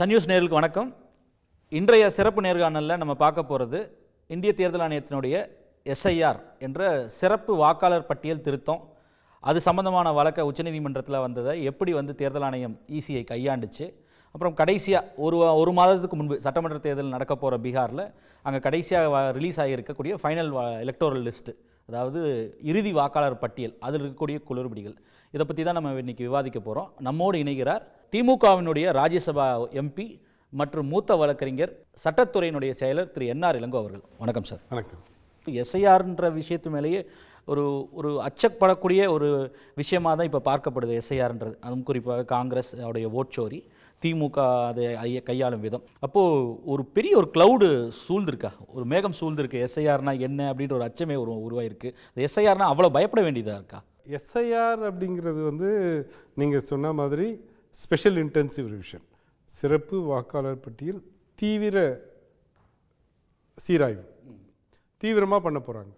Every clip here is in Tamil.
சன் நேருக்கு நேர்களுக்கு வணக்கம். இன்றைய சிறப்பு நேர்காணலில் நம்ம பார்க்க போகிறது இந்திய தேர்தல் ஆணையத்தினுடைய எஸ்ஐஆர் என்ற சிறப்பு வாக்காளர் பட்டியல் திருத்தம். அது சம்பந்தமான வழக்கை உச்சநீதிமன்றத்தில் வந்ததை எப்படி வந்து தேர்தல் ஆணையம் இசிஐ கையாண்டுச்சு. அப்புறம் கடைசியாக ஒரு வா- ஒரு மாதத்துக்கு முன்பு சட்டமன்ற தேர்தல் நடக்க போகிற பீகாரில் அங்கே கடைசியாக ரிலீஸ் ஆகியிருக்கக்கூடிய ஃபைனல் எலக்டோரல் லிஸ்ட்டு அதாவது இறுதி வாக்காளர் பட்டியல் அதில் இருக்கக்கூடிய குளறுபடிகள் இதை பற்றி தான் நம்ம இன்னைக்கு விவாதிக்க போகிறோம் நம்மோடு இணைகிறார் திமுகவினுடைய ராஜ்யசபா எம்பி மற்றும் மூத்த வழக்கறிஞர் சட்டத்துறையினுடைய செயலர் திரு என்ஆர் இளங்கோ அவர்கள். வணக்கம் சார். வணக்கம். எஸ்ஐஆர்ன்ற விஷயத்து மேலேயே ஒரு ஒரு அச்சப்படக்கூடிய ஒரு விஷயமாக தான் இப்போ பார்க்கப்படுது எஸ்ஐஆர்ன்றது அதுவும் குறிப்பாக காங்கிரஸ் உடைய ஓட்சோரி திமுக அதை கையாளும் விதம். அப்போது ஒரு பெரிய ஒரு க்ளவுடு சூழ்ந்திருக்கா? ஒரு மேகம் சூழ்ந்திருக்கு எஸ்ஐஆர்னா என்ன அப்படின்ற ஒரு அச்சமே ஒரு உருவாயிருக்கு. எஸ்ஐஆர்னா அவ்வளோ பயப்பட வேண்டியதாக இருக்கா? எஸ்ஐஆர் அப்படிங்கிறது வந்து நீங்கள் சொன்ன மாதிரி ஸ்பெஷல் இன்டென்சிவ் ரிவிஷன் சிறப்பு வாக்காளர் பட்டியல் தீவிர சீராய்வு. தீவிரமாக பண்ண போகிறாங்க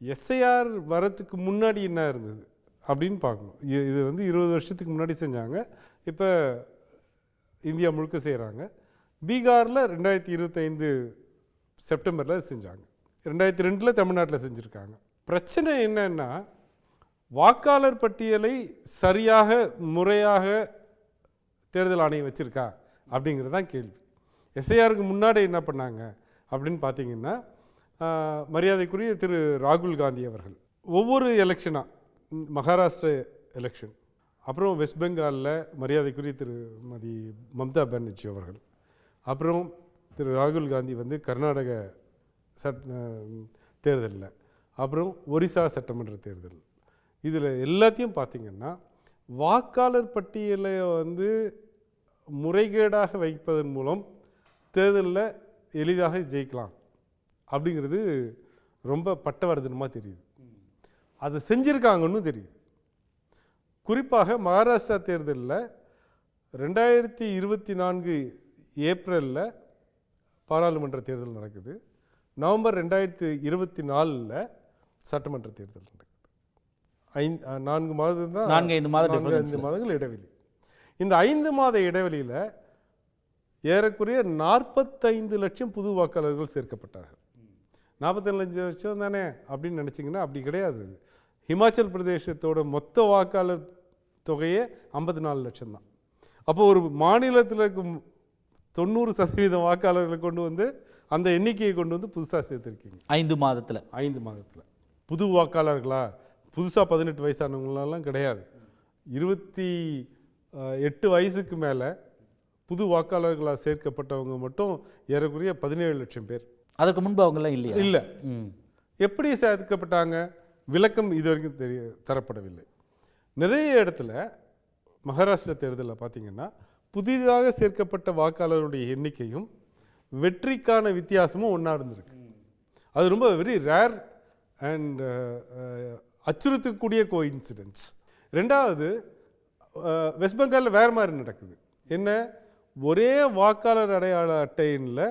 எஸ்ஐஆர் வரத்துக்கு முன்னாடி என்ன இருந்தது அப்படின்னு பார்க்கணும். இது இது வந்து இருபது வருஷத்துக்கு முன்னாடி செஞ்சாங்க. இப்போ இந்தியா முழுக்க செய்கிறாங்க பீகாரில் ரெண்டாயிரத்தி இருபத்தைந்து செப்டம்பரில் செஞ்சாங்க. ரெண்டாயிரத்தி ரெண்டில் தமிழ்நாட்டில் செஞ்சுருக்காங்க. பிரச்சனை என்னன்னா வாக்காளர் பட்டியலை சரியாக முறையாக தேர்தல் ஆணையம் வச்சுருக்கா? அப்படிங்கிறது தான் கேள்வி. எஸ்ஐஆருக்கு முன்னாடி என்ன பண்ணாங்க? அப்படின்னு பார்த்தீங்கன்னா மரியாதைக்குரிய திரு ராகுல் காந்தி அவர்கள். ஒவ்வொரு எலெக்ஷனாக மகாராஷ்டிர எலெக்ஷன் அப்புறம் வெஸ்ட் பெங்காலில் மரியாதைக்குரிய திருமதி மம்தா பானர்ஜி அவர்கள் அப்புறம் திரு ராகுல் காந்தி வந்து கர்நாடக சட் தேர்தலில் அப்புறம் ஒரிசா சட்டமன்ற தேர்தல். இதில் எல்லாத்தையும் பார்த்தீங்கன்னா வாக்காளர் பட்டியலை வந்து முறைகேடாக வைப்பதன் மூலம் தேர்தலில் எளிதாக ஜெயிக்கலாம் அப்படிங்கிறது ரொம்ப பட்டவர்தனமாக தெரியுது. அதை செஞ்சுருக்காங்கன்னு தெரியுது. குறிப்பாக மகாராஷ்டிரா தேர்தலில் ரெண்டாயிரத்தி இருபத்தி நான்கு ஏப்ரலில் பாராளுமன்ற தேர்தல் நடக்குது. நவம்பர் ரெண்டாயிரத்தி இருபத்தி நாலில் சட்டமன்ற தேர்தல் நடக்குது. ஐந்து நான்கு மாதம் தான் நான்கு ஐந்து மாத ஐந்து மாதங்கள் இடைவெளி. இந்த ஐந்து மாத இடைவெளியில் ஏறக்குறைய நாற்பத்தைந்து லட்சம் புது வாக்காளர்கள் சேர்க்கப்பட்டார்கள். நாற்பத்தஞ்சு லட்சம் தானே அப்படின்னு நினச்சிங்கன்னா அப்படி கிடையாது. ஹிமாச்சல் பிரதேசத்தோட மொத்த வாக்காளர் தொகையே ஐம்பத்தி நாலு லட்சம் தான். அப்போ ஒரு மாநிலத்தில் இருக்கும் தொண்ணூறு சதவீதம் வாக்காளர்களை கொண்டு வந்து அந்த எண்ணிக்கையை கொண்டு வந்து புதுசாக சேர்த்துருக்கீங்க. ஐந்து மாதத்தில். ஐந்து மாதத்தில். புது வாக்காளர்களா? புதுசாக பதினெட்டு வயசானவங்களெல்லாம் கிடையாது. இருபத்தி எட்டு வயசுக்கு மேலே புது வாக்காளர்களாக சேர்க்கப்பட்டவங்க மட்டும் ஏறக்குறைய பதினேழு லட்சம் பேர். அதற்கு முன்பு அவங்கெல்லாம் இல்லையா? இல்லை. ம். எப்படி சேர்க்கப்பட்டாங்க? விளக்கம் இது வரைக்கும் தெரிய தரப்படவில்லை. நிறைய இடத்துல மகாராஷ்டிரா தேர்தலில் பார்த்தீங்கன்னா புதிதாக சேர்க்கப்பட்ட வாக்காளருடைய எண்ணிக்கையும் வெற்றிக்கான வித்தியாசமும் ஒன்றா இருந்திருக்கு. அது ரொம்ப வெரி ரேர் அண்ட் அச்சுறுத்தக்கூடிய கோ இன்சிடென்ட்ஸ் ரெண்டாவது வெஸ்ட் பெங்காலில் வேறு மாதிரி நடக்குது. என்ன? ஒரே வாக்காளர் அடையாள அட்டையில்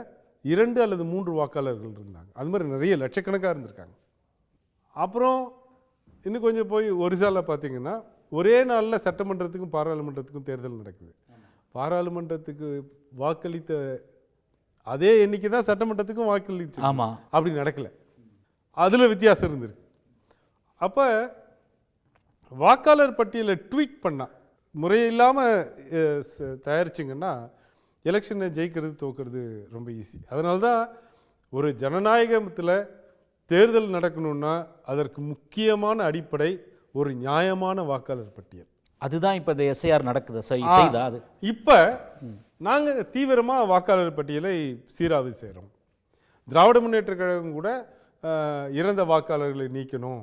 இரண்டு அல்லது மூன்று வாக்காளர்கள் இருந்தாங்க. அது மாதிரி நிறைய லட்சக்கணக்காக இருந்திருக்காங்க. அப்புறம் இன்னும் கொஞ்சம் போய் ஒரிசாவில் பார்த்தீங்கன்னா ஒரே நாளில் சட்டமன்றத்துக்கும் பாராளுமன்றத்துக்கும் தேர்தல் நடக்குது. பாராளுமன்றத்துக்கு வாக்களித்த அதே எண்ணிக்கை தான் சட்டமன்றத்துக்கும் வாக்களிச்சு. ஆமாம் அப்படி நடக்கல. அதில் வித்தியாசம் இருந்திருக்கு. அப்போ வாக்காளர் பட்டியலை ட்வீட் பண்ணா முறையில்லாமல் தயாரிச்சிங்கன்னா எலெக்ஷனை ஜெயிக்கிறது தோக்கிறது ரொம்ப ஈஸி அதனால தான் ஒரு ஜனநாயகத்தில் தேர்தல் நடக்கணும்னா அதற்கு முக்கியமான அடிப்படை ஒரு நியாயமான வாக்காளர் பட்டியல். அதுதான் இப்போ இந்த எஸ்ஐஆர் நடக்குது. செய்தா அது? இப்போ நாங்கள் தீவிரமாக வாக்காளர் பட்டியலை சீராய்வு செய்கிறோம் திராவிட முன்னேற்ற கழகம் கூட இறந்த வாக்காளர்களை நீக்கணும்.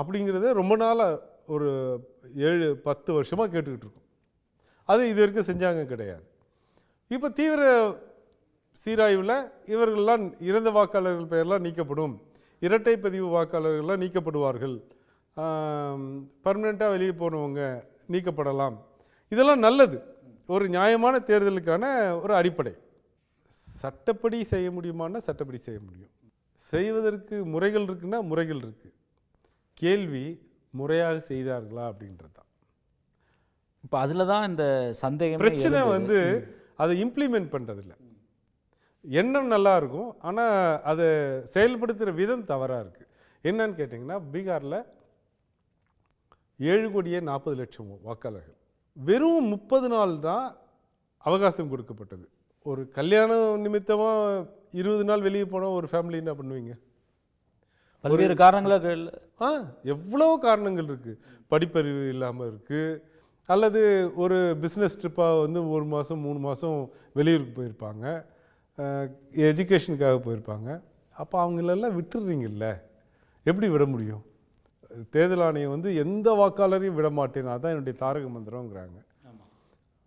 அப்படிங்கிறத ரொம்ப நாளாக ஒரு ஏழு பத்து வருஷமாக கேட்டுக்கிட்டு இருக்கோம். அது இது வரைக்கும் செஞ்சாங்க கிடையாது. இப்போ தீவிர சீராய்வில் இவர்கள்லாம் இறந்த வாக்காளர்கள் பெயர்லாம் நீக்கப்படும். இரட்டை பதிவு வாக்காளர்கள்லாம் நீக்கப்படுவார்கள். பர்மனெண்ட்டாக வெளியே போனவங்க நீக்கப்படலாம். இதெல்லாம் நல்லது. ஒரு நியாயமான தேர்தலுக்கான ஒரு அடிப்படை. சட்டப்படி செய்ய முடியுமான்னா சட்டப்படி செய்ய முடியும். செய்வதற்கு முறைகள் இருக்குன்னா முறைகள் இருக்குது கேள்வி முறையாக செய்தார்களா அப்படின்றது தான் இப்போ அதில் தான் இந்த சந்தேகம் பிரச்சனை வந்து அதை இம்ப்ளிமெண்ட் பண்ணுறதில்ல எண்ணம் நல்லா இருக்கும் ஆனால் அதை செயல்படுத்துகிற விதம் தவறாக இருக்குது என்னன்னு கேட்டிங்கன்னா பீகாரில் ஏழு கோடியே நாற்பது லட்சம் வாக்காளர்கள். வெறும் முப்பது நாள் தான் அவகாசம் கொடுக்கப்பட்டது. ஒரு கல்யாணம் நிமித்தமாக இருபது நாள் வெளியே போனால் ஒரு ஃபேமிலி என்ன பண்ணுவீங்க? பல்வேறு காரணங்களாக ஆ எவ்வளோ காரணங்கள் இருக்குது படிப்பறிவு இல்லாமல் இருக்குது அல்லது ஒரு பிஸ்னஸ் ட்ரிப்பாக வந்து ஒரு மாதம் மூணு மாதம் வெளியூருக்கு போயிருப்பாங்க. எஜுகேஷனுக்காக போயிருப்பாங்க. அப்போ அவங்களெல்லாம் விட்டுடுறீங்கல்ல எப்படி விட முடியும்? தேர்தல் ஆணையம் வந்து எந்த வாக்காளரையும் விட மாட்டேன் அதான் என்னுடைய தாரக மந்திரங்கிறாங்க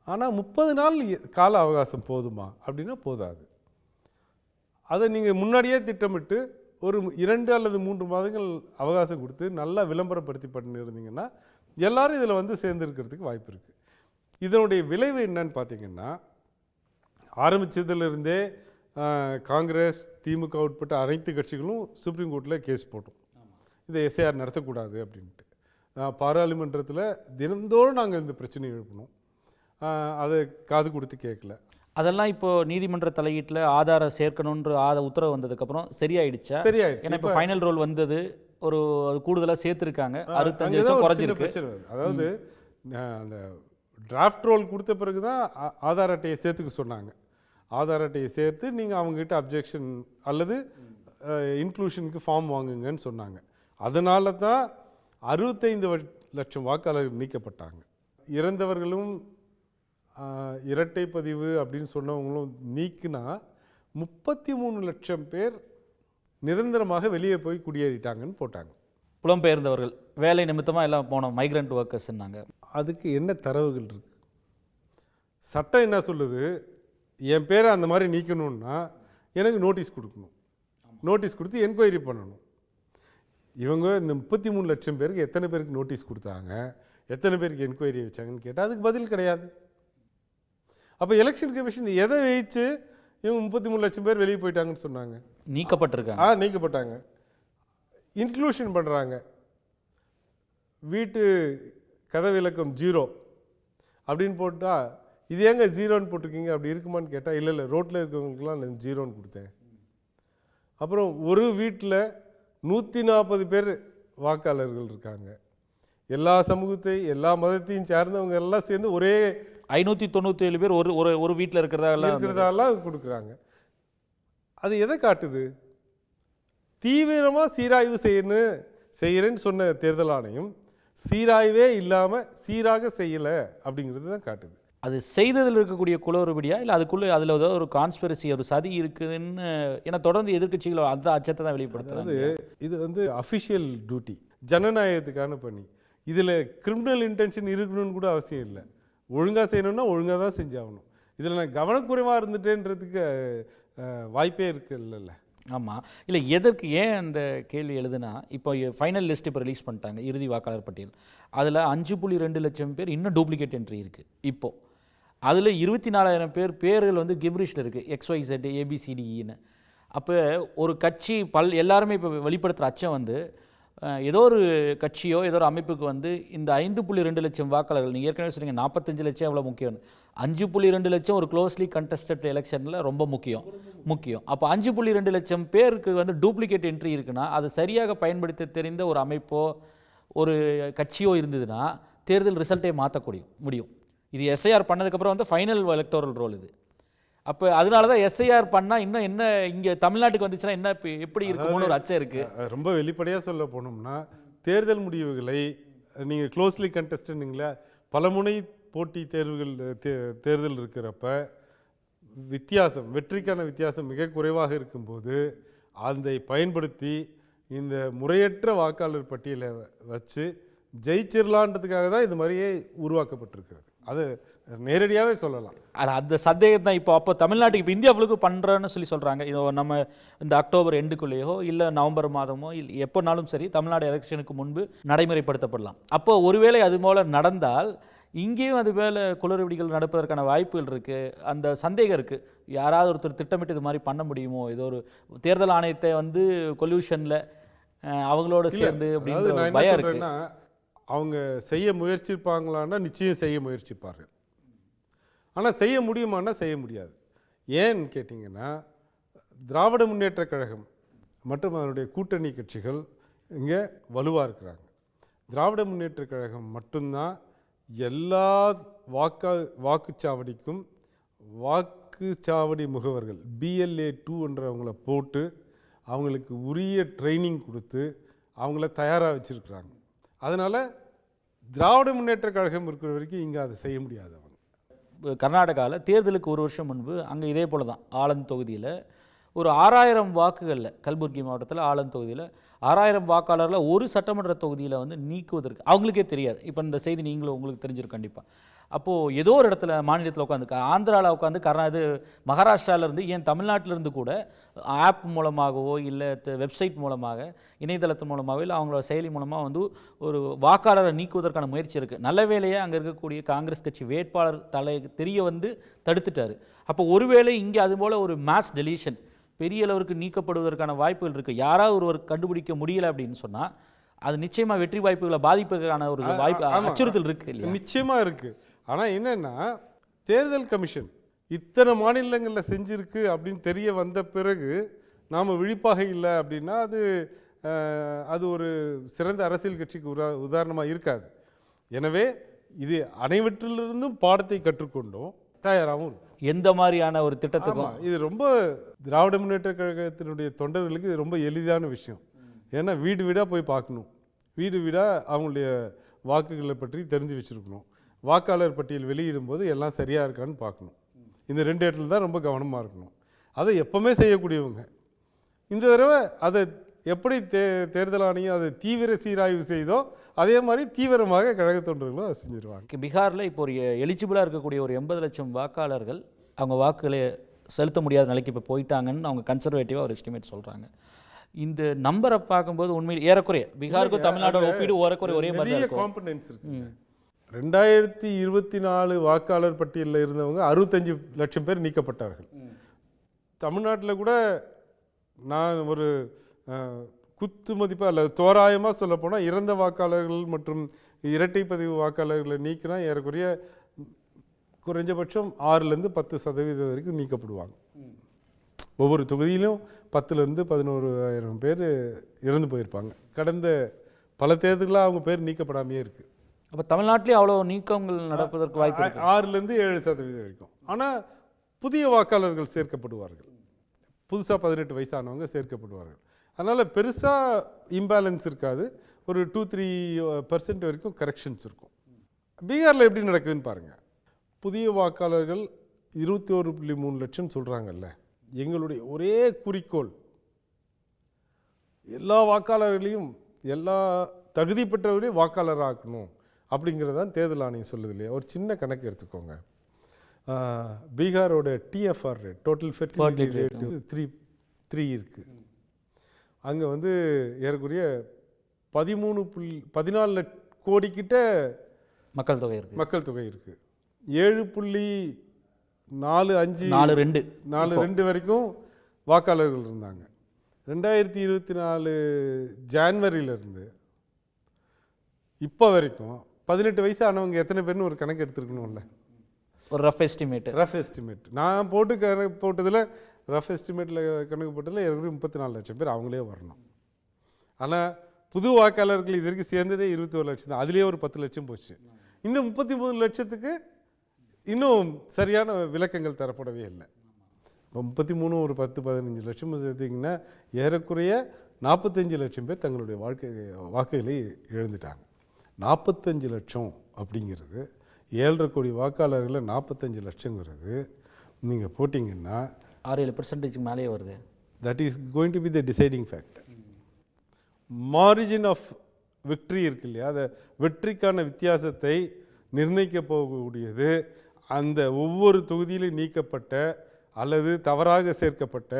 ஆனால் முப்பது நாள் கால அவகாசம் போதுமா? அப்படின்னா போதாது. அதை நீங்கள் முன்னாடியே திட்டமிட்டு ஒரு இரண்டு அல்லது மூன்று மாதங்கள் அவகாசம் கொடுத்து நல்லா விளம்பரப்படுத்தி பண்ணியிருந்தீங்கன்னா எல்லாரும் இதில் வந்து சேர்ந்துருக்கிறதுக்கு வாய்ப்பு இருக்குது இதனுடைய விளைவு என்னன்னு பார்த்தீங்கன்னா ஆரம்பித்ததுலேருந்தே காங்கிரஸ் திமுக உட்பட்ட அனைத்து கட்சிகளும் சுப்ரீம் கோர்ட்டில் கேஸ் போட்டோம். இதை எஸ்ஐஆர் நடத்தக்கூடாது அப்படின்ட்டு. பாராளுமன்றத்தில் தினந்தோறும் நாங்கள் இந்த பிரச்சனையை எழுப்பினோம் அதை காது கொடுத்து கேட்கல. அதெல்லாம் இப்போ நீதிமன்ற தலையீட்டில் ஆதாரம் சேர்க்கணுன்ற ஆத உத்தரவு வந்ததுக்கப்புறம் சரியாயிடுச்சா? சரியாயிடுச்சு. ஏன்னா இப்போ ஃபைனல் ரோல் வந்தது ஒரு அது கூடுதலாக சேர்த்துருக்காங்க. அறுபத்தஞ்சு லட்சம் குறைஞ்சிருக்கு. அதாவது அந்த டிராஃப்ட் ரோல் கொடுத்த பிறகு தான் ஆதார் அட்டையை சேர்த்துக்க சொன்னாங்க. ஆதார் அட்டையை சேர்த்து நீங்கள் அவங்ககிட்ட அப்ஜெக்ஷன் அல்லது இன்க்ளூஷனுக்கு ஃபார்ம் வாங்குங்கன்னு சொன்னாங்க. அதனால தான் அறுபத்தைந்து லட்சம் வாக்காளர்கள் நீக்கப்பட்டாங்க. இறந்தவர்களும் இரட்டை பதிவு அப்படின்னு சொன்னவங்களும் நீக்கினா முப்பத்தி மூணு லட்சம் பேர் நிரந்தரமாக வெளியே போய் குடியேறிட்டாங்கன்னு போட்டாங்க. புலம்பெயர்ந்தவர்கள் வேலை நிமித்தமாக எல்லாம் போனோம் மைக்ரண்ட் ஒர்க்கர்ஸ்னாங்க அதுக்கு என்ன தரவுகள் இருக்கு? சட்டம் என்ன சொல்லுது? என் பேரை அந்த மாதிரி நீக்கணும்னா எனக்கு நோட்டீஸ் கொடுக்கணும். நோட்டீஸ் கொடுத்து என்கொயரி பண்ணணும். இவங்க இந்த முப்பத்தி மூணு லட்சம் பேருக்கு எத்தனை பேருக்கு நோட்டீஸ் கொடுத்தாங்க? எத்தனை பேருக்கு என்கொயரி வச்சாங்கன்னு கேட்டால் அதுக்கு பதில் கிடையாது. அப்போ எலெக்ஷன் கமிஷன் எதை வைச்சு இவங்க முப்பத்தி மூணு லட்சம் பேர் வெளியே போயிட்டாங்கன்னு சொன்னாங்க. நீக்கப்பட்டிருக்காங்க. ஆ நீக்கப்பட்டாங்க. இன்க்ளூஷன் பண்ணுறாங்க வீட்டு கதவிலக்கம் ஜீரோ அப்படின்னு போட்டால் இது ஏங்க ஜீரோன்னு போட்டிருக்கீங்க? அப்படி இருக்குமான்னு கேட்டால் இல்லை இல்லை ரோட்டில் இருக்கிறவங்களுக்குலாம் நான் ஜீரோன்னு கொடுத்தேன். அப்புறம் ஒரு வீட்டில் நூற்றி நாற்பது பேர் வாக்காளர்கள் இருக்காங்க. எல்லா சமூகத்தை எல்லா மதத்தையும் சார்ந்தவங்க எல்லாம் சேர்ந்து ஒரே ஐநூற்றி தொண்ணூற்றி ஏழு பேர் ஒரு ஒரு ஒரு வீட்டில் இருக்கிறதா எல்லாம் இருக்கிறதாலாம் கொடுக்குறாங்க. அது எதை காட்டுது? தீவிரமாக சீராய்வு செய்யணும் செய்கிறேன்னு சொன்ன தேர்தல் ஆணையம் சீராய்வே இல்லாமல் சீராக செய்யலை அப்படிங்கிறது தான் காட்டுது. அது செய்ததில் இருக்கக்கூடிய குளறுபடியா? இல்லை அதுக்குள்ளே அதில் ஏதோ ஒரு கான்ஸ்பிரசி ஒரு சதி இருக்குதுன்னு ஏன்னா தொடர்ந்து எதிர்க்கட்சிகள் அந்த அச்சத்தை தான் வெளிப்படுத்துறாங்க. இது வந்து அஃபிஷியல் டியூட்டி ஜனநாயகத்துக்கான பணி. இதில் கிரிமினல் இன்டென்ஷன் இருக்கணும்னு கூட அவசியம் இல்லை. ஒழுங்காக செய்யணும்னா ஒழுங்காக தான் செஞ்சாகணும். இதில் நான் கவனக்குறைவாக இருந்துட்டேன்றதுக்கு வாய்ப்பே வாய்ப்பே இல்லைல்ல ஆமாம் இல்லை எதற்கு ஏன் அந்த கேள்வி எழுதுனா இப்போ ஃபைனல் லிஸ்ட் இப்போ ரிலீஸ் பண்ணிட்டாங்க இறுதி வாக்காளர் பட்டியல். அதில் அஞ்சு புள்ளி ரெண்டு லட்சம் பேர் இன்னும் டூப்ளிகேட் என்ட்ரி இருக்குது இப்போ அதில் இருபத்தி நாலாயிரம் பேர் பேர்கள் வந்து கிப்ரிஷில் இருக்குது எக்ஸ்ஒய்செட் ஏபிசிடிஇன்னு e அப்போ ஒரு கட்சி பல் எல்லாருமே இப்போ வெளிப்படுத்துகிற அச்சம் வந்து ஏதோ ஒரு கட்சியோ ஏதோ ஒரு அமைப்புக்கு வந்து இந்த ஐந்து புள்ளி ரெண்டு லட்சம் வாக்காளர்கள் நீங்கள் ஏற்கனவே சொன்னீங்க நாற்பத்தஞ்சு லட்சம் எவ்வளோ முக்கியம்னு அஞ்சு புள்ளி ரெண்டு லட்சம் ஒரு க்ளோஸ்லி கண்டஸ்டட் எலெக்ஷனில் ரொம்ப முக்கியம். முக்கியம். அப்போ அஞ்சு புள்ளி ரெண்டு லட்சம் பேருக்கு வந்து டூப்ளிகேட் என்ட்ரி இருக்குன்னா அது சரியாக பயன்படுத்த தெரிந்த ஒரு அமைப்போ ஒரு கட்சியோ இருந்ததுன்னா தேர்தல் ரிசல்ட்டே மாற்றக்கூடிய முடியும். இது எஸ்ஐஆர் பண்ணதுக்கப்புறம் வந்து ஃபைனல் எலக்டோரல் ரோல் இது. அப்போ அதனால தான் எஸ்ஐஆர் பண்ணால் இன்னும் என்ன இங்கே தமிழ்நாட்டுக்கு வந்துச்சுன்னா என்ன எப்படி இருக்குமோன்னு ஒரு அச்சம் இருக்குது ரொம்ப வெளிப்படையாக சொல்ல போனோம்னா தேர்தல் முடிவுகளை நீங்கள் க்ளோஸ்லி கண்டஸ்டன்னுங்களா பலமுனை போட்டி தேர்வுகள் தே தேர்தல் இருக்கிறப்ப வித்தியாசம் வெற்றிக்கான வித்தியாசம் மிக குறைவாக இருக்கும்போது அதை பயன்படுத்தி இந்த முறையற்ற வாக்காளர் பட்டியலை வச்சு ஜெயிச்சிடலான்றதுக்காக தான் இது மாதிரியே உருவாக்கப்பட்டிருக்கிறது. அது நேரடியாகவே சொல்லலாம். அது அந்த சந்தேகம் தான் இப்போ. அப்போ தமிழ்நாட்டுக்கு இப்போ இந்தியா ஃபுல்லுக்கு பண்ணுறேன்னு சொல்லி சொல்கிறாங்க இது நம்ம இந்த அக்டோபர் எண்டுக்குள்ளேயோ இல்லை நவம்பர் மாதமோ இல்லை எப்போனாலும் சரி தமிழ்நாடு எலெக்ஷனுக்கு முன்பு நடைமுறைப்படுத்தப்படலாம். அப்போ ஒருவேளை அது போல நடந்தால் இங்கேயும் அது மேலே குளறுபடிகள் நடப்பதற்கான வாய்ப்புகள் இருக்குது அந்த சந்தேகம் இருக்குது யாராவது ஒருத்தர் திட்டமிட்டு இது மாதிரி பண்ண முடியுமோ? ஏதோ ஒரு தேர்தல் ஆணையத்தை வந்து கொல்யூஷனில் அவங்களோட சேர்ந்து என்ன பயம் இருக்குது சொல்றேன்னா அவங்க செய்ய முயற்சிப்பாங்களான்னா நிச்சயம் செய்ய முயற்சிப்பார்கள். ஆனால் செய்ய முடியுமான்னா செய்ய முடியாது. ஏன்னு கேட்டிங்கன்னா திராவிட முன்னேற்ற கழகம் மற்றும் அதனுடைய கூட்டணி கட்சிகள் இங்கே வலுவாக இருக்கிறாங்க. திராவிட முன்னேற்ற கழகம் மட்டும்தான் எல்லா வாக்கா வாக்குச்சாவடிக்கும் வாக்குச்சாவடி முகவர்கள் பிஎல்ஏ டூன்றவங்கள போட்டு அவங்களுக்கு உரிய ட்ரைனிங் கொடுத்து அவங்கள தயாராக வச்சுருக்குறாங்க. அதனால் திராவிட முன்னேற்ற கழகம் இருக்கிற வரைக்கும் இங்கே அதை செய்ய முடியாது அவங்க. கர்நாடகாவில் தேர்தலுக்கு ஒரு வருஷம் முன்பு அங்கே இதே போல தான் ஆலந்த் தொகுதியில் ஒரு ஆறாயிரம் வாக்குகளில் கல்புர்கி மாவட்டத்தில் ஆலந்த் தொகுதியில் ஆறாயிரம் வாக்காளரில் ஒரு சட்டமன்ற தொகுதியில் வந்து நீக்குவதற்கு அவங்களுக்கே தெரியாது. இப்போ இந்த செய்தி நீங்களும் உங்களுக்கு தெரிஞ்சிருக்கும் கண்டிப்பாக அப்போது ஏதோ ஒரு இடத்துல மாநிலத்தில் உட்காந்து ஆந்திராவில் உட்காந்து கர்நா இது மகாராஷ்டிராவிலேருந்து ஏன் தமிழ்நாட்டிலேருந்து கூட ஆப் மூலமாகவோ இல்லை வெப்சைட் மூலமாக இணையதளத்தின் மூலமாகவோ இல்லை அவங்களோட செயலி மூலமாக வந்து ஒரு வாக்காளரை நீக்குவதற்கான முயற்சி இருக்குது நல்ல வேலையாக அங்கே இருக்கக்கூடிய காங்கிரஸ் கட்சி வேட்பாளர் தலை தெரிய வந்து தடுத்துட்டார். அப்போ ஒருவேளை இங்கே அதுபோல் ஒரு மேஸ் டெலீஷன் பெரிய அளவிற்கு நீக்கப்படுவதற்கான வாய்ப்புகள் இருக்குது யாராவது ஒருவர் கண்டுபிடிக்க முடியல அப்படின்னு சொன்னால் அது நிச்சயமாக வெற்றி வாய்ப்புகளை பாதிப்பதற்கான ஒரு வாய்ப்பு. அச்சுறுத்தல் இருக்குது இல்லையா? நிச்சயமா இருக்கு. ஆனா என்னன்னா தேர்தல் கமிஷன் இத்தனை மாநிலங்களில் செஞ்சிருக்கு அப்படின்னு தெரிய வந்த பிறகு நாம விழிப்பாக இல்லை அப்படின்னா அது அது ஒரு சிறந்த அரசியல் கட்சிக்கு உதா உதாரணமாக இருக்காது. எனவே இது அனைவற்றிலிருந்தும் பாடத்தை கற்றுக்கொண்டோம். தயாராகவும் இருக்கும். எந்த மாதிரியான ஒரு திட்டத்துக்கும் இது ரொம்ப திராவிட முன்னேற்ற கழகத்தினுடைய தொண்டர்களுக்கு இது ரொம்ப எளிதான விஷயம். ஏன்னா வீடு வீடாக போய் பார்க்கணும். வீடு வீடாக அவங்களுடைய வாக்குகளை பற்றி தெரிஞ்சு வச்சுருக்கணும். வாக்காளர் பட்டியல் வெளியிடும்போது எல்லாம் சரியாக இருக்கான்னு பார்க்கணும். இந்த ரெண்டு இடத்துல தான் ரொம்ப கவனமாக இருக்கணும். அதை எப்பவுமே செய்யக்கூடியவங்க. இந்த தடவை அதை எப்படி தே தேர்தல் ஆணையம் அதை தீவிர சீராய்வு செய்தோ அதே மாதிரி தீவிரமாக கழக தொண்டர்களும் அதை செஞ்சிருவாங்க. பீகாரில் இப்போ ஒரு எலிஜிபிளாக இருக்கக்கூடிய ஒரு எண்பது லட்சம் வாக்காளர்கள் அவங்க வாக்குகளை செலுத்த முடியாத நிலைக்கு இப்போ போயிட்டாங்கன்னு அவங்க கன்சர்வேட்டிவாக ஒரு எஸ்டிமேட் சொல்கிறாங்க இந்த நம்பரை பார்க்கும்போது உண்மையில் ஏறக்குறைய பீகாருக்கும் தமிழ்நாடோட ஒப்பீடு ஏறக்குறைய ஒரே மாதிரி காம்பனன்ஸ் இருக்கு. ரெண்டாயிரத்தி இருபத்தி நாலு வாக்காளர் பட்டியலில் இருந்தவங்க அறுபத்தஞ்சு லட்சம் பேர் நீக்கப்பட்டார்கள். தமிழ்நாட்டில் கூட நான் ஒரு குத்து மதிப்பு அல்லது தோராயமாக சொல்ல போனால் இறந்த வாக்காளர்கள் மற்றும் இரட்டை பதிவு வாக்காளர்களை நீக்கினா ஏறக்குறைய குறைஞ்சபட்சம் ஆறுலேருந்து பத்து சதவீதம் வரைக்கும் நீக்கப்படுவாங்க. ஒவ்வொரு தொகுதியிலும் பத்துலேருந்து பதினோரு ஆயிரம் பேர் இறந்து போயிருப்பாங்க. கடந்த பல தேர்தல்களாக அவங்க பேர் நீக்கப்படாமையே இருக்குது அப்போ தமிழ்நாட்டிலே அவ்வளோ நீக்கங்கள் நடப்பதற்கு வாய்ப்பு ஆறுலேருந்து ஏழு சதவீதம் வரைக்கும். ஆனால் புதிய வாக்காளர்கள் சேர்க்கப்படுவார்கள். புதுசாக பதினெட்டு வயசானவங்க சேர்க்கப்படுவார்கள். அதனால் பெருசாக இம்பேலன்ஸ் இருக்காது. ஒரு டூ த்ரீ பர்சன்ட் வரைக்கும் கரெக்ஷன்ஸ் இருக்கும். பீகாரில் எப்படி நடக்குதுன்னு பாருங்கள் புதிய வாக்காளர்கள் இருபத்தி ஒரு புள்ளி மூணு லட்சம் சொல்கிறாங்கல்ல எங்களுடைய ஒரே குறிக்கோள். எல்லா வாக்காளர்களையும் எல்லா தகுதி பெற்றவர்களையும் வாக்காளர் ஆக்கணும். அப்படிங்கிறதான் தேர்தல் ஆணையம் சொல்லுது இல்லையா? ஒரு சின்ன கணக்கு எடுத்துக்கோங்க. பீகாரோட TFR rate total fertility rate three three இருக்குது அங்கே வந்து ஏறக்குறைய பதிமூணு புள்ளி பதினாலு கோடிக்கிட்ட மக்கள் தொகை இருக்கு. மக்கள் தொகை இருக்குது ஏழு புள்ளி நாலு அஞ்சு நாலு ரெண்டு. நாலு ரெண்டு வரைக்கும் வாக்காளர்கள் இருந்தாங்க. ரெண்டாயிரத்தி இருபத்தி நாலு ஜான்வரியிலேருந்து இப்போ வரைக்கும் பதினெட்டு வயசு ஆனவங்க எத்தனை பேர்னு ஒரு கணக்கு எடுத்துருக்கணும்ல. ஒரு ரஃப் எஸ்டிமேட் ரஃப் எஸ்டிமேட் நான் போட்டு கணக்கு போட்டதில் ரஃப் எஸ்டிமேட்டில் கணக்கு போட்டதில் ஏற்கனவே முப்பத்தி நாலு லட்சம் பேர் அவங்களே வரணும். ஆனால் புது வாக்காளர்கள் இது வரைக்கும் சேர்ந்ததே இருபத்தி ஒரு லட்சம் தான். அதுலேயே ஒரு பத்து லட்சம் போச்சு. இந்த முப்பத்தி மூணு லட்சத்துக்கு இன்னும் சரியான விளக்கங்கள் தரப்படவே இல்லை. இப்போ முப்பத்தி மூணு ஒரு பத்து பதினஞ்சு லட்சம் சேர்த்திங்கன்னா ஏறக்குறைய நாற்பத்தஞ்சு லட்சம் பேர் தங்களுடைய வாழ்க்கை வாக்குகளை இழந்துட்டாங்க. நாற்பத்தஞ்சு லட்சம் அப்படிங்கிறது ஏழரை கோடி வாக்காளர்களில் நாற்பத்தஞ்சு லட்சங்கிறது நீங்கள் போட்டிங்கன்னா ஆறு ஏழு பெர்சன்டேஜ் மேலேயே வருது. That is going to be the deciding factor margin of victory இருக்கு இல்லையா? அந்த வெற்றிக்கான வித்தியாசத்தை நிர்ணயிக்க போகக்கூடியது. அந்த ஒவ்வொரு தொகுதியிலும் நீக்கப்பட்ட அல்லது தவறாக சேர்க்கப்பட்ட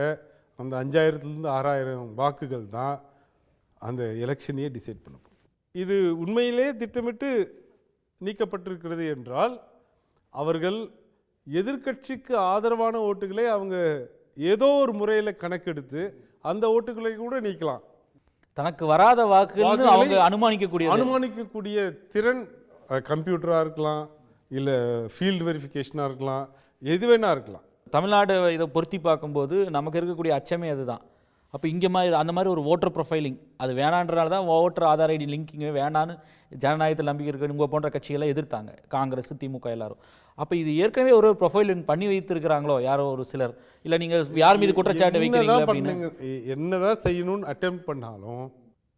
அந்த அஞ்சாயிரத்துலேருந்து ஆறாயிரம் வாக்குகள் தான் அந்த எலெக்ஷனையே டிசைட் பண்ண இது உண்மையிலே திட்டமிட்டு நீக்கப்பட்டிருக்கிறது என்றால் அவர்கள் எதிர்க்கட்சிக்கு ஆதரவான ஓட்டுகளை அவங்க ஏதோ ஒரு முறையில் கணக்கெடுத்து அந்த ஓட்டுகளை கூட நீக்கலாம். தனக்கு வராத வாக்குகளை அவங்க அனுமானிக்கக்கூடிய அனுமானிக்கக்கூடிய திறன் கம்ப்யூட்டராக இருக்கலாம் இல்லை ஃபீல்டு வெரிஃபிகேஷனாக இருக்கலாம் எது வேணா இருக்கலாம். தமிழ்நாடு இதை பொருத்தி பார்க்கும்போது நமக்கு இருக்கக்கூடிய அச்சமே அதுதான். அப்போ இங்கே மாதிரி அந்த மாதிரி ஒரு ஓட்டர் ப்ரொஃபைலிங் அது வேணான்றனால தான் ஓட்டர் ஆதார் ஐடி லிங்கிங்கே வேணான்னு ஜனநாயகத்தில் நம்பிக்கை இருக்கு உங்கள் போன்ற கட்சிகளை எதிர்த்தாங்க. காங்கிரஸ் திமுக எல்லாரும். அப்போ இது ஏற்கனவே ஒரு ப்ரொஃபைலிங் பண்ணி வைத்திருக்கிறாங்களோ? யாரோ ஒரு சிலர். இல்லை நீங்கள் யார் மீது குற்றச்சாட்டு வைக்கிறீங்க என்னதான் அப்படின்னு. என்னதான் செய்யணும்னு அட்டெம்ட் பண்ணாலும்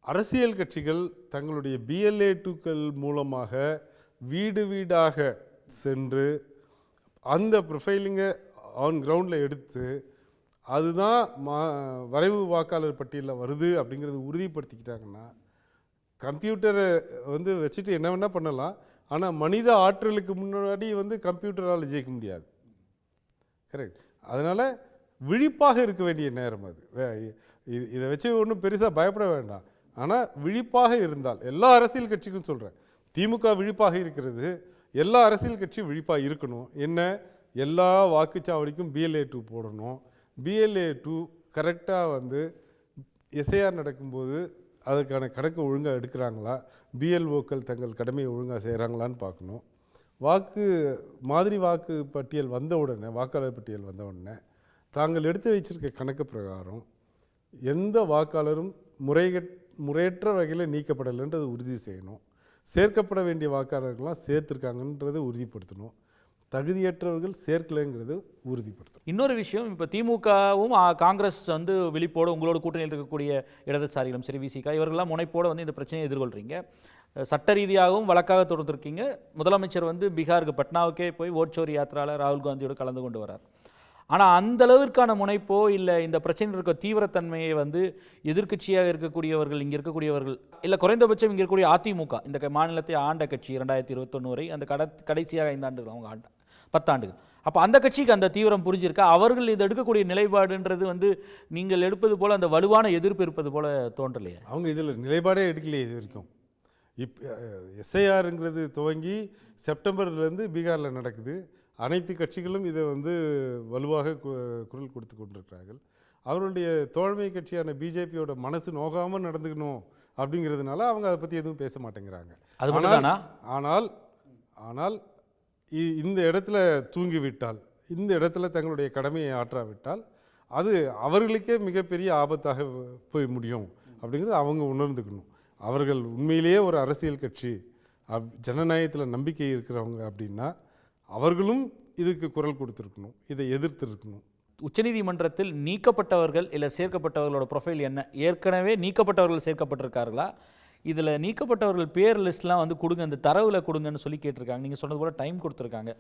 அரசியல் கட்சிகள் தங்களுடைய பிஎல்ஏ டூக்கள் மூலமாக வீடு வீடாக சென்று அந்த ப்ரொஃபைலிங்கை ஆன் கிரவுண்டில் எடுத்து அதுதான் மா வரைவு வாக்காளர் பட்டியலில் வருது அப்படிங்கிறது உறுதிப்படுத்திக்கிட்டாங்கன்னா கம்ப்யூட்டரை வந்து வச்சுட்டு என்ன வேணால் பண்ணலாம். ஆனால் மனித ஆற்றலுக்கு முன்னாடி வந்து கம்ப்யூட்டரால் ஜெயிக்க முடியாது. கரெக்ட் அதனால் விழிப்பாக இருக்க வேண்டிய நேரம் அது. வே- இதை வச்சு ஒன்றும் பெருசாக பயப்பட வேண்டாம். ஆனால் விழிப்பாக இருந்தால் எல்லா அரசியல் கட்சிக்கும் சொல்கிறேன் திமுக விழிப்பாக இருக்கிறது. எல்லா அரசியல் கட்சியும் விழிப்பாக இருக்கணும். என்ன? எல்லா வாக்குச்சாவடிக்கும் பிஎல்ஏ டூ போடணும். பிஎல்ஏ டூ கரெக்டாக வந்து எஸ்ஐஆர் நடக்கும்போது அதுக்கான கணக்கு ஒழுங்காக எடுக்கிறாங்களா? பிஎல்ஓக்கள் தங்கள் கடமையை ஒழுங்காக செய்கிறாங்களான்னு பார்க்கணும். வாக்கு மாதிரி வாக்கு பட்டியல் வந்த உடனே வாக்காளர் பட்டியல் வந்த உடனே தாங்கள் எடுத்து வச்சிருக்க கணக்கு பிரகாரம் எந்த வாக்காளரும் முறைகட் முறையற்ற வகையில் நீக்கப்படலைன்றது உறுதி செய்யணும். சேர்க்கப்பட வேண்டிய வாக்காளர்கள்லாம் சேர்த்துருக்காங்கன்றதை உறுதிப்படுத்தணும். தகுதியற்றவர்கள் சேர்க்கலைங்கிறது உறுதிப்படுத்தும். இன்னொரு விஷயம் இப்போ திமுகவும் காங்கிரஸ் வந்து விழிப்போடு உங்களோட கூட்டணியில் இருக்கக்கூடிய இடதுசாரிகளும் சரி விசிகா இவர்கள்லாம் முனைப்போடு வந்து இந்த பிரச்சனையை எதிர்கொள்கிறீங்க சட்ட ரீதியாகவும் வழக்காக தொடர்ந்துருக்கீங்க. முதலமைச்சர் வந்து பீகாருக்கு பட்னாவுக்கே போய் ஓட்சோரி யாத்திராவில் ராகுல் காந்தியோடு கலந்து கொண்டு வரார். ஆனால் அந்த அளவிற்கான முனைப்போ இல்லை இந்த பிரச்சனையில் இருக்க தீவிரத்தன்மையை வந்து எதிர்க்கட்சியாக இருக்கக்கூடியவர்கள் இங்கே இருக்கக்கூடியவர்கள் இல்லை குறைந்தபட்சம் இங்கே இருக்கக்கூடிய அதிமுக இந்த க- மாநிலத்தை ஆண்ட கட்சி இரண்டாயிரத்தி இருபத்தொன்று வரை அந்த கட கடைசியாக ஐந்தாண்டுகள் அவங்க ஆண்ட பத்தாண்டுகள். அப்போ அந்த கட்சிக்கு அந்த தீவிரம் புரிஞ்சிருக்கா? அவர்கள் இதை எடுக்கக்கூடிய நிலைப்பாடுன்றது வந்து நீங்கள் எடுப்பது போல அந்த வலுவான எதிர்ப்பு இருப்பது போல தோன்றலையே? அவங்க இதில் நிலைப்பாடே எடுக்கலையே இது வரைக்கும். இப் எஸ்ஐஆருங்கிறது துவங்கி செப்டம்பர்லேருந்து பீகாரில் நடக்குது. அனைத்து கட்சிகளும் இதை வந்து வலுவாக கு- குரல் கொடுத்து கொண்டிருக்கிறார்கள். அவருடைய தோழமை கட்சியான பிஜேபியோட மனசு நோகாமல் நடந்துக்கணும் அப்படிங்கிறதுனால அவங்க அதை பற்றி எதுவும் பேச மாட்டேங்கிறாங்க. அது ஆனால் ஆனால் இந்த இடத்துல தூங்கிவிட்டால் இந்த இடத்துல தங்களுடைய கடமையை ஆற்றாவிட்டால் அது அவர்களுக்கே மிகப்பெரிய ஆபத்தாக போய் முடியும் அப்படிங்கிறது அவங்க உணர்ந்துக்கணும். அவர்கள் உண்மையிலேயே ஒரு அரசியல் கட்சி அப் ஜனநாயகத்தில் நம்பிக்கை இருக்கிறவங்க அப்படின்னா அவர்களும் இதுக்கு குரல் கொடுத்துருக்கணும் இதை எதிர்த்திருக்கணும். உச்சநீதிமன்றத்தில் நீக்கப்பட்டவர்கள் இல்லை சேர்க்கப்பட்டவர்களோட ப்ரொஃபைல் என்ன? ஏற்கனவே நீக்கப்பட்டவர்கள் சேர்க்கப்பட்டிருக்கார்களா? இதில் நீக்கப்பட்டவர்கள் பேர் லிஸ்ட்லாம் வந்து கொடுங்க இந்த தரவில் கொடுங்கன்னு சொல்லி கேட்டிருக்காங்க. நீங்கள் சொன்னது போல் டைம் கொடுத்துருக்காங்க.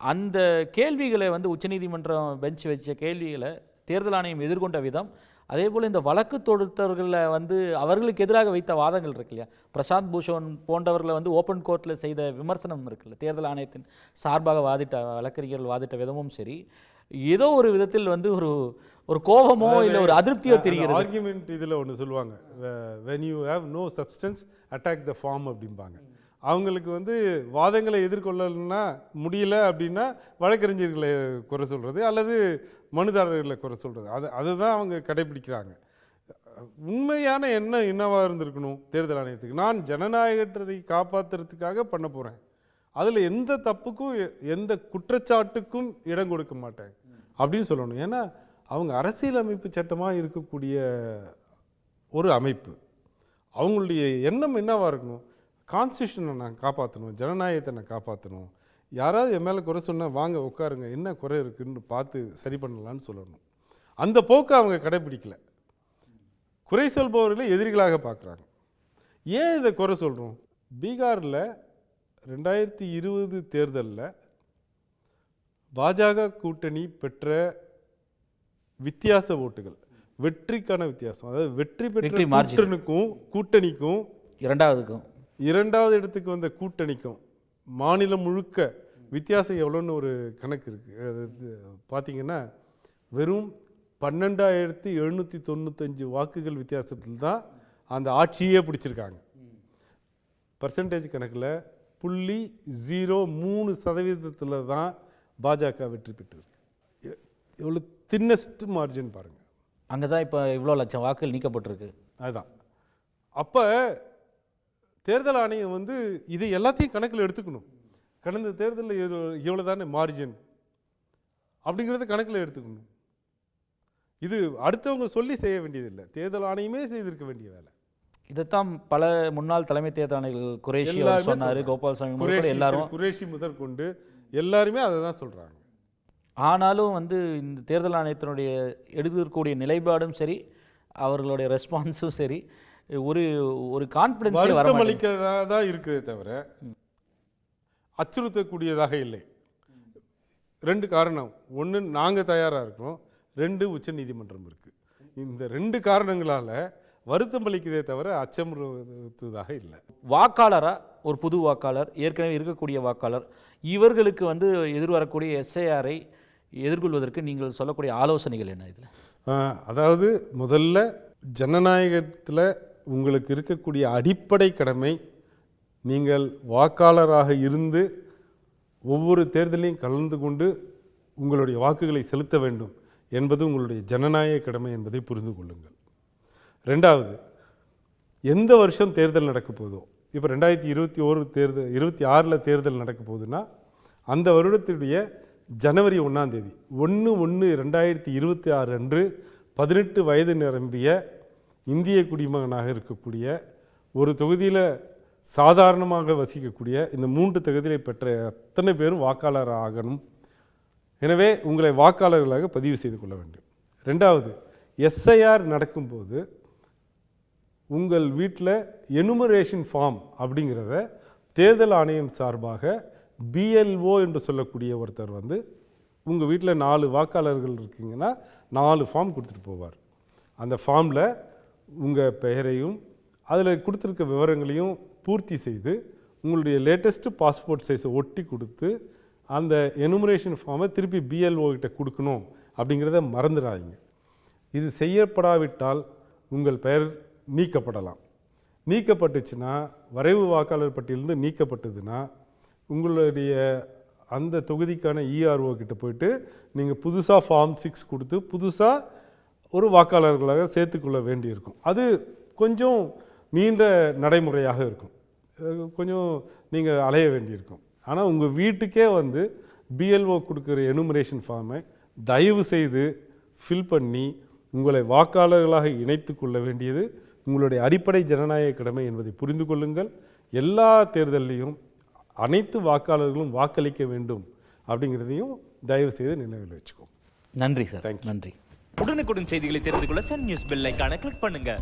அந்த கேள்விகளை வந்து உச்சநீதிமன்றம் பெஞ்ச் வச்ச கேள்விகளை தேர்தல் ஆணையம் எதிர்கொண்ட விதம் அதே போல் இந்த வழக்கு தொடுத்தவர்களில் வந்து அவர்களுக்கு எதிராக வைத்த வாதங்கள் இருக்கு இல்லையா? பிரசாந்த் பூஷன் போன்றவர்களை வந்து ஓப்பன் கோர்ட்டில் செய்த விமர்சனம் இருக்குல்ல தேர்தல் ஆணையத்தின் சார்பாக வாதிட்ட வழக்கறிஞர்கள் வாதிட்ட விதமும் சரி. ஏதோ ஒரு விதத்தில் வந்து ஒரு ஒரு கோபமோ இல்லை ஒரு அதிருப்தியோ தெரிகிறது. ஆர்குமெண்ட் இதில் ஒன்று சொல்லுவாங்க. When you have no substance attack the form அப்படிம்பாங்க. அவங்களுக்கு வந்து வாதங்களை எதிர்கொள்ளலைன்னா முடியல அப்படின்னா வழக்கறிஞர்களை குறை சொல்கிறது அல்லது மனுதாரர்களை குறை சொல்கிறது அது அதுதான் அவங்க கடைபிடிக்கிறாங்க. உண்மையான எண்ணம் என்னவாக இருந்திருக்கணும் தேர்தல் ஆணையத்துக்கு? நான் ஜனநாயகத்தை காப்பாற்றுறதுக்காக பண்ண போகிறேன் அதில் எந்த தப்புக்கும் எந்த குற்றச்சாட்டுக்கும் இடம் கொடுக்க மாட்டேன். அப்படின்னு சொல்லணும். ஏன்னா அவங்க அரசியலமைப்பு சட்டமாக இருக்கக்கூடிய ஒரு அமைப்பு. அவங்களுடைய எண்ணம் என்னவாக இருக்கணும்? கான்ஸ்டியூஷனை நான் காப்பாற்றணும் ஜனநாயகத்தை நான் காப்பாற்றணும் யாராவது என் மேலே குறை சொன்னால் வாங்க உட்காருங்க. என்ன குறை இருக்குன்னு பார்த்து சரி பண்ணலான்னு சொல்லணும். அந்த போக்கை அவங்க கடைபிடிக்கல குறை சொல்பவர்களை எதிரிகளாக பார்க்குறாங்க. ஏன் இதை குறை சொல்கிறோம் பீகாரில் ரெண்டாயிரத்தி இருபது தேர்தலில் பாஜக கூட்டணி பெற்ற வித்தியாச ஓட்டுகள் வெற்றிக்கான வித்தியாசம். அதாவது வெற்றி பெற்ற margin. கூட்டணிக்கும் இரண்டாவதுக்கும். இரண்டாவது இடத்துக்கு வந்த கூட்டணிக்கும் மாநிலம் முழுக்க வித்தியாசம் எவ்வளோன்னு ஒரு கணக்கு இருக்குது அது பார்த்தீங்கன்னா வெறும் பன்னெண்டாயிரத்தி எழுநூற்றி தொண்ணூத்தஞ்சு வாக்குகள் வித்தியாசத்தில் தான் அந்த ஆட்சியே பிடிச்சிருக்காங்க. பர்சன்டேஜ் கணக்கில் புள்ளி ஜீரோ மூணு சதவீதத்தில் தான் பாஜக வெற்றி பெற்றிருக்கு. எவ்வளோ தின்னஸ்ட் மார்ஜின் பாருங்கள் அங்கே தான் இப்போ இவ்வளோ லட்சம் வாக்குகள் நீக்கப்பட்டிருக்கு. அதுதான். அப்போ தேர்தல் ஆணையம் வந்து இது எல்லாத்தையும் கணக்கில் எடுத்துக்கணும். கடந்த தேர்தலில் இவ்வளோ தானே மார்ஜின் அப்படிங்கிறத கணக்கில் எடுத்துக்கணும். இது அடுத்தவங்க சொல்லி செய்ய வேண்டியதில்லை. தேர்தல் ஆணையமே செய்திருக்க வேண்டிய வேலை. இதைத்தான் பல முன்னாள் தலைமை தேர்தல் ஆணையர்கள் குரேஷி சொன்னார். கோபால்சாமி எல்லாரும். குரேஷி முதற்கொண்டு எல்லாருமே அதை தான் சொல்கிறாங்க ஆனாலும் வந்து இந்த தேர்தல் ஆணையத்தினுடைய எடுக்கக்கூடிய நிலைப்பாடும் சரி அவர்களுடைய ரெஸ்பான்ஸும் சரி ஒரு ஒரு கான்ஃபிடென்ஸே வர வருத்தம் மாட்டேங்குது. அளிக்கிறதா தான் இருக்குதே தவிர அச்சுறுத்தக்கூடியதாக இல்லை. ரெண்டு காரணம். ஒன்று நாங்கள் தயாராக இருக்கிறோம் ரெண்டு உச்சநீதிமன்றம் இருக்குது இந்த ரெண்டு காரணங்களால் வருத்தம் அளிக்கிறதே தவிர அச்சமுறுத்துவதாக இல்லை. வாக்காளரா? ஒரு புது வாக்காளர் ஏற்கனவே இருக்கக்கூடிய வாக்காளர். இவர்களுக்கு வந்து எதிர்வரக்கூடிய எஸ்ஐஆரை எதிர்கொள்வதற்கு நீங்கள் சொல்லக்கூடிய ஆலோசனைகள் என்ன இதில்? அதாவது முதல்ல ஜனநாயகத்தில் உங்களுக்கு இருக்கக்கூடிய அடிப்படை கடமை நீங்கள் வாக்காளராக இருந்து ஒவ்வொரு தேர்தலையும் கலந்து கொண்டு உங்களுடைய வாக்குகளை செலுத்த வேண்டும் என்பது உங்களுடைய ஜனநாயக கடமை என்பதை புரிந்து கொள்ளுங்கள். ரெண்டாவது எந்த வருஷம் தேர்தல் நடக்க போதோ இப்போ ரெண்டாயிரத்தி இருபத்தி ஓரு தேர்தல் இருபத்தி ஆறில் தேர்தல் நடக்க போகுதுன்னா அந்த வருடத்துடைய ஜனவரி ஒன்றாம் தேதி. ஒன்று ஒன்று ரெண்டாயிரத்தி இருபத்தி ஆறு அன்று பதினெட்டு வயது நிரம்பிய இந்திய குடிமகனாக இருக்கக்கூடிய ஒரு தொகுதியில் சாதாரணமாக வசிக்கக்கூடிய இந்த மூன்று தொகுதியை பெற்ற அத்தனை பேரும் வாக்காளர் ஆகணும். எனவே உங்களை வாக்காளர்களாக பதிவு செய்து கொள்ள வேண்டும். ரெண்டாவது எஸ்ஐஆர் நடக்கும்போது உங்கள் வீட்டில் எனுமரேஷன் ஃபார்ம் அப்படிங்கிறத தேர்தல் ஆணையம் சார்பாக பிஎல்ஓ என்று சொல்லக்கூடிய ஒருத்தர் வந்து உங்கள் வீட்டில் நாலு வாக்காளர்கள் இருக்கீங்கன்னா நாலு ஃபார்ம் கொடுத்துட்டு போவார். அந்த ஃபார்மில் உங்கள் பெயரையும் அதில் கொடுத்துருக்க விவரங்களையும் பூர்த்தி செய்து உங்களுடைய லேட்டஸ்ட்டு பாஸ்போர்ட் சைஸை ஒட்டி கொடுத்து அந்த எனுமரேஷன் ஃபார்மை திருப்பி பிஎல்ஓ கிட்ட கொடுக்கணும் அப்படிங்கிறத மறந்துடாதீங்க. இது செய்யப்படாவிட்டால் உங்கள் பெயர் நீக்கப்படலாம். நீக்கப்பட்டுச்சுன்னா வரைவு வாக்காளர் பட்டியலிருந்து நீக்கப்பட்டதுன்னா உங்களுடைய அந்த தொகுதிக்கான இஆர்ஓ கிட்ட போயிட்டு நீங்கள் புதுசாக ஃபார்ம் சிக்ஸ் கொடுத்து புதுசாக ஒரு வாக்காளர்களாக சேர்த்துக்கொள்ள வேண்டியிருக்கும். அது கொஞ்சம் நீண்ட நடைமுறையாக இருக்கும். கொஞ்சம் நீங்கள் அலைய வேண்டியிருக்கும். ஆனால் உங்கள் வீட்டுக்கே வந்து பிஎல்ஓ கொடுக்குற எனுமரேஷன் ஃபார்மை தயவு செய்து ஃபில் பண்ணி உங்களை வாக்காளர்களாக இணைத்து கொள்ள வேண்டியது உங்களுடைய அடிப்படை ஜனநாயக கடமை என்பதை புரிந்து கொள்ளுங்கள். எல்லா தேர்தல்லையும் அனைத்து வாக்காளர்களும் வாக்களிக்க வேண்டும் அப்படிங்கிறதையும் தயவு செய்து நினைவில் வச்சுக்கோங்க. நன்றி சார். Thank you. நன்றி. உடனுக்குடன் செய்திகளை தெரிந்து கொள்ள சன் நியூஸ் பெல் ஐகானை கிளிக் பண்ணுங்க.